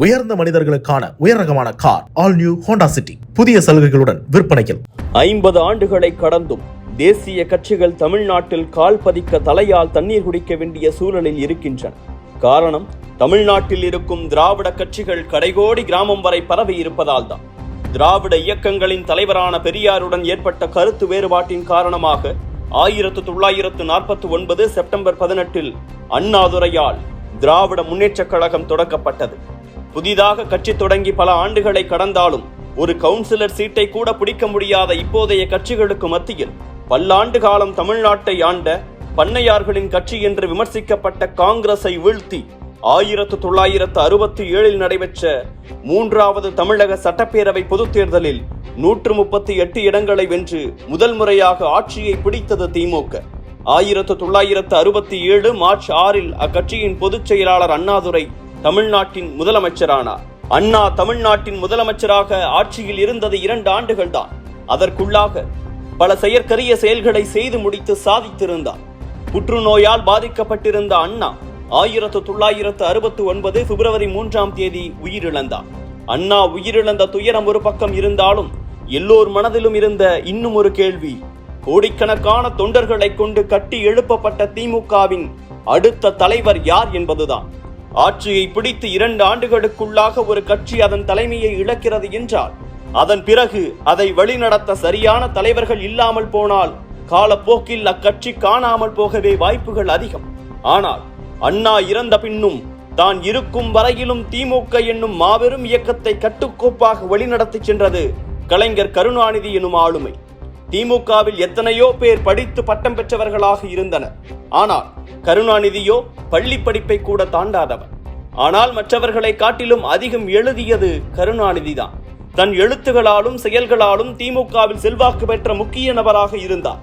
உயர்ந்த மனிதர்களுக்கான உயர் ரகமான car all new Honda City புதிய சலுகைகளுடன் விற்பனையில். ஐம்பது ஆண்டுகளை கடந்தும் தேசிய கட்சிகள் தமிழ்நாட்டில் கால் பதிக்க தலையால் தண்ணீர் குடிக்க வேண்டிய சூழலில் இருக்கின்றன. காரணம் தமிழ்நாட்டில் இருக்கும் திராவிட கட்சிகள் கடைகோடி கிராமம் வரை பரவி இருப்பதால் தான் திராவிட இயக்கங்களின் தலைவரான பெரியாருடன் ஏற்பட்ட கருத்து வேறுபாட்டின் காரணமாக ஆயிரத்து தொள்ளாயிரத்து நாற்பத்தி ஒன்பது செப்டம்பர் பதினெட்டில் அண்ணாதுரையால் திராவிட முன்னேற்றக் கழகம் தொடக்கப்பட்டது. புதிதாக கட்சி தொடங்கி பல ஆண்டுகளை கடந்தாலும் ஒரு கவுன்சிலர் சீட்டை கூட பிடிக்க முடியாத இப்போதைய கட்சிகளுக்கு மத்தியில் பல்லாண்டு காலம் தமிழ்நாட்டை ஆண்ட பண்ணையார்களின் கட்சி என்று விமர்சிக்கப்பட்ட காங்கிரஸை வீழ்த்தி ஆயிரத்து தொள்ளாயிரத்து அறுபத்தி ஏழில் நடைபெற்ற மூன்றாவது தமிழக சட்டப்பேரவை பொதுத் தேர்தலில் நூற்று முப்பத்தி எட்டு இடங்களை வென்று முதல் முறையாக ஆட்சியை பிடித்தது திமுக. ஆயிரத்து தொள்ளாயிரத்து அறுபத்தி ஏழு மார்ச் ஆறில் அக்கட்சியின் பொதுச் செயலாளர் அண்ணாதுரை தமிழ்நாட்டின் முதலமைச்சரானார் அண்ணா தமிழ்நாட்டின் முதலமைச்சராக ஆட்சியில் இருந்தது இரண்டு ஆண்டுகள் தான். அதற்குள்ளாக பல செயற்கரிய செயல்களை செய்து முடித்து சாதித்திருந்தார். புற்றுநோயால் பாதிக்கப்பட்டிருந்த அண்ணா ஆயிரத்து தொள்ளாயிரத்து அறுபத்தி ஒன்பது பிப்ரவரி மூன்றாம் தேதி உயிரிழந்தார். அண்ணா உயிரிழந்த துயரம் ஒரு பக்கம் இருந்தாலும் எல்லோர் மனதிலும் இருந்த இன்னும் ஒரு கேள்வி கோடிக்கணக்கான தொண்டர்களை கொண்டு கட்டி எழுப்பப்பட்ட திமுகவின் அடுத்த தலைவர் யார் என்பதுதான். ஆட்சியை பிடித்து இரண்டு ஆண்டுகளுக்குள்ளாக ஒரு கட்சி அதன் தலைமையை இழக்கிறது என்றால் அதன் பிறகு அதை வழிநடத்த சரியான தலைவர்கள் இல்லாமல் போனால் காலப்போக்கில் அக்கட்சி காணாமல் போகவே வாய்ப்புகள் அதிகம். ஆனால் அண்ணா இறந்த பின்னும் தான் இருக்கும் வரையிலும் திமுக என்னும் மாபெரும் இயக்கத்தை கட்டுக்கோப்பாக வழிநடத்தி சென்றது கலைஞர் கருணாநிதி எனும் ஆளுமை. திமுகவில் எத்தனையோ பேர் படித்து பட்டம் பெற்றவர்களாக இருந்தனர். ஆனால் கருணாநிதியோ பள்ளி படிப்பை கூட தாண்டாதவர். ஆனால் மற்றவர்களை காட்டிலும் அதிகம் எழுதியது கருணாநிதிதான். தன் எழுத்துகளாலும் செயல்களாலும் திமுகவில் செல்வாக்கு பெற்ற முக்கிய நபராக இருந்தார்.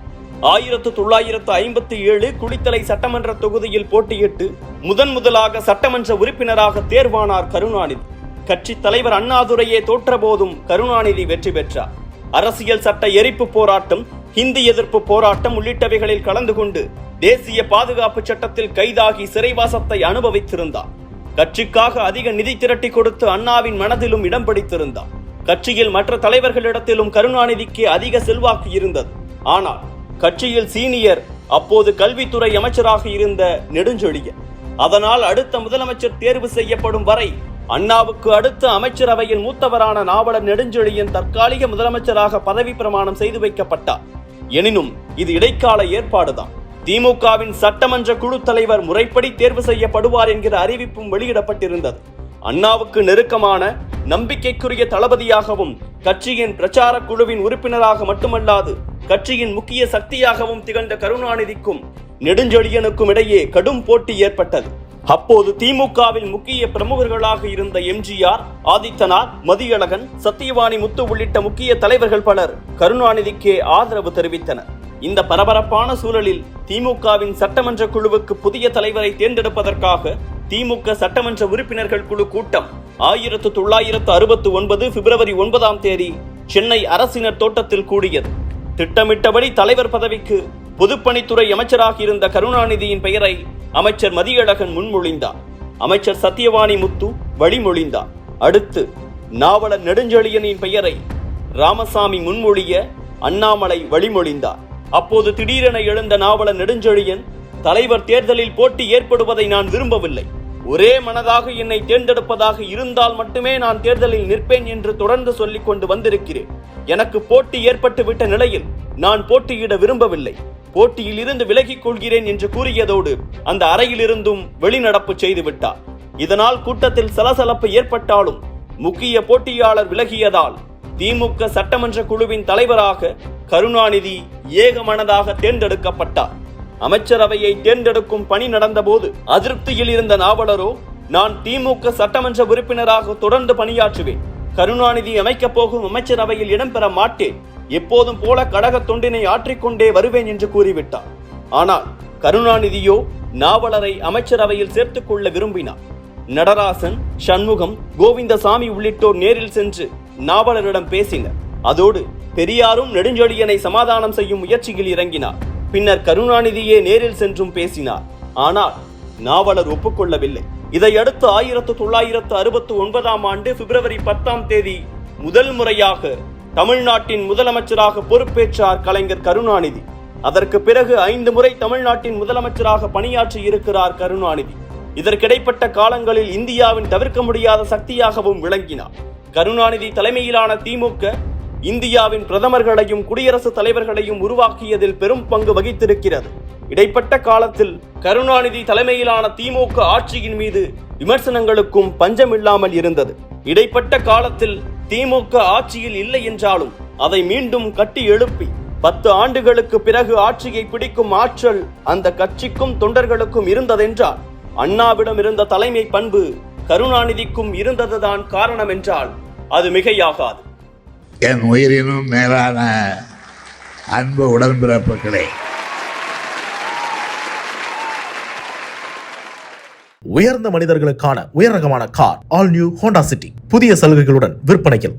ஆயிரத்து தொள்ளாயிரத்து ஐம்பத்தி ஏழு குளித்தலை சட்டமன்ற தொகுதியில் போட்டியிட்டு முதன் முதலாக சட்டமன்ற உறுப்பினராக தேர்வானார் கருணாநிதி. கட்சி தலைவர் அண்ணாதுரையே தோற்றபோதும் கருணாநிதி வெற்றி பெற்றார். அரசியல் சட்ட எரிப்பு போராட்டம் ஹிந்தி எதிர்ப்பு போராட்டம் உள்ளிட்டவைகளில் கலந்து கொண்டு தேசிய பாதுகாப்பு சட்டத்தில் கைதாகி சிறைவாசத்தை அனுபவித்திருந்தார். கட்சிக்காக அதிக நிதி திரட்டி கொடுத்து அண்ணாவின் மனதிலும் இடம் பிடித்திருந்தார். கட்சியில் மற்ற தலைவர்களிடத்திலும் கருணாநிதிக்கு அதிக செல்வாக்கு இருந்தது. ஆனால் கட்சியில் சீனியர் அப்போது கல்வித்துறை அமைச்சராக இருந்த நெடுஞ்செழியன் அதனால் அடுத்த முதலமைச்சர் தேர்வு செய்யப்படும் வரை அண்ணாவுக்கு அடுத்த அமைச்சரவையில் மூத்தவரான நாவலர் நெடுஞ்செழியன் தற்காலிக முதலமைச்சராக பதவி பிரமாணம் செய்து வைக்கப்பட்டார். எனினும் இது இடைக்கால ஏற்பாடுதான். திமுகவின் சட்டமன்ற குழு தலைவர் முறைப்படி தேர்வு செய்யப்படுவார் என்கிற அறிவிப்பும் வெளியிடப்பட்டிருந்தது. அண்ணாவுக்கு நெருக்கமான நம்பிக்கைக்குரிய தளபதியாகவும் கட்சியின் பிரச்சார குழுவின் உறுப்பினராக மட்டுமல்லாது கட்சியின் முக்கிய சக்தியாகவும் திகழ்ந்த கருணாநிதிக்கும் நெடுஞ்செழியனுக்கும் இடையே கடும் போட்டி ஏற்பட்டது. அப்போது திமுகவில் முக்கிய பிரமுகர்களாக இருந்த எம்ஜிஆர் ஆதித்தனார் மதியழகன் சத்தியவாணி முத்து உள்ளிட்ட முக்கிய தலைவர்கள் பலர் கருணாநிதிக்கே ஆதரவு தெரிவித்தனர். இந்த பரபரப்பான சூழலில் திமுகவின் சட்டமன்ற குழுவுக்கு புதிய தலைவரை தேர்ந்தெடுப்பதற்காக திமுக சட்டமன்ற உறுப்பினர்கள் குழு கூட்டம் ஆயிரத்து தொள்ளாயிரத்து அறுபத்தி ஒன்பது பிப்ரவரி ஒன்பதாம் தேதி சென்னை அரசினர் தோட்டத்தில் கூடியது. திட்டமிட்டபடி தலைவர் பதவிக்கு பொதுப்பணித்துறை அமைச்சராக இருந்த கருணாநிதியின் பெயரை அமைச்சர் மதியழகன் முன்மொழிந்தார். அமைச்சர் சத்தியவாணி முத்து வழிமொழிந்தார். அடுத்து நாவலர் நெடுஞ்செழியனின் பெயரை ராமசாமி முன்மொழிய அண்ணாமலை வழிமொழிந்தார். அப்போது திடீரென எழுந்த நாவலர் நெடுஞ்செழியன் தலைவர் தேர்தலில் போட்டி ஏற்படுவதை நான் விரும்பவில்லை. ஒரே மனதாக என்னை தேர்ந்தெடுப்பதாக இருந்தால் மட்டுமே நான் தேர்தலில் நிற்பேன் என்று தொடர்ந்து சொல்லிக் கொண்டு வந்திருக்கிறேன். எனக்கு போட்டி ஏற்பட்டு விட்ட நிலையில் நான் போட்டியிட விரும்பவில்லை. போட்டியில் இருந்து விலகிக் கொள்கிறேன் என்று கூறியதோடு அந்த அறையிலிருந்தும் வெளிநடப்பு செய்துவிட்டார். இதனால் கூட்டத்தில் சலசலப்பு ஏற்பட்டாலும் முக்கிய போட்டியாளர் விலகியதால் திமுக சட்டமன்ற குழுவின் தலைவராக கருணாநிதி ஏகமனதாக தேர்ந்தெடுக்கப்பட்டார். அமைச்சரவையை தேர்ந்தெடுக்கும் பணி நடந்தபோது அதிருப்தியில் இருந்த நாவலரோ நான் திமுக சட்டமன்ற உறுப்பினராக தொடர்ந்து பணியாற்றுவேன். கருணாநிதி அமைக்கப் போகும் அமைச்சரவையில் இடம்பெற மாட்டேன். எப்போதும் போல கடக தொண்டினை ஆற்றிக்கொண்டே வருவேன் என்று கூறிவிட்டார். ஆனால் கருணாநிதியோ நாவலரை அமைச்சரவையில் சேர்த்துக் கொள்ள விரும்பினார். நடராசன் சண்முகம் கோவிந்தசாமி உள்ளிட்டோர் நேரில் சென்று நாவலரிடம் பேசினர். அதோடு பெரியாரும் நெடுஞ்செழியனை சமாதானம் செய்யும் முயற்சியில் இறங்கினார். பின்னர் கருணாநிதியே நேரில் சென்றும் பேசினார். ஆனால் நாவலர் ஒப்புக்கொள்ளவில்லை. இதையடுத்து ஆயிரத்து தொள்ளாயிரத்து அறுபத்து ஒன்பதாம் ஆண்டு பிப்ரவரி பத்தாம் தேதி முதல் முறையாக தமிழ்நாட்டின் முதலமைச்சராக பொறுப்பேற்றார் கலைஞர் கருணாநிதி. அதற்கு பிறகு ஐந்து முறை தமிழ்நாட்டின் முதலமைச்சராக பணியாற்றி இருக்கிறார் கருணாநிதி. இதற்கிடைப்பட்ட காலங்களில் இந்தியாவின் தவிர்க்க முடியாத சக்தியாகவும் விளங்கினார். கருணாநிதி தலைமையிலான திமுக இந்தியாவின் பிரதமர்களையும் குடியரசுத் தலைவர்களையும் உருவாக்கியதில் பெரும் பங்கு வகித்திருக்கிறது. இடைப்பட்ட காலத்தில் கருணாநிதி தலைமையிலான திமுக ஆட்சியின் மீது விமர்சனங்களுக்கும் பஞ்சமில்லாமல் இருந்தது. இடைப்பட்ட காலத்தில் திமுக ஆட்சியில் இல்லை என்றாலும் அதை மீண்டும் கட்டி எழுப்பி பத்து ஆண்டுகளுக்கு பிறகு ஆட்சியை பிடிக்கும் ஆற்றல் அந்த கட்சிக்கும் தொண்டர்களுக்கும் இருந்ததென்றால் அண்ணாவிடம் இருந்த தலைமை பண்பு கருணாநிதிக்கும் இருந்ததுதான் காரணம் என்றால் அது மிகையாகாது. என் உயிரினும் மேலான அன்பு உடன்பிறப்புகளே. உயர்ந்த மனிதர்களுக்கான உயர் ரகமான car all new Honda City புதிய சலுகைகளுடன் விற்பனையில்.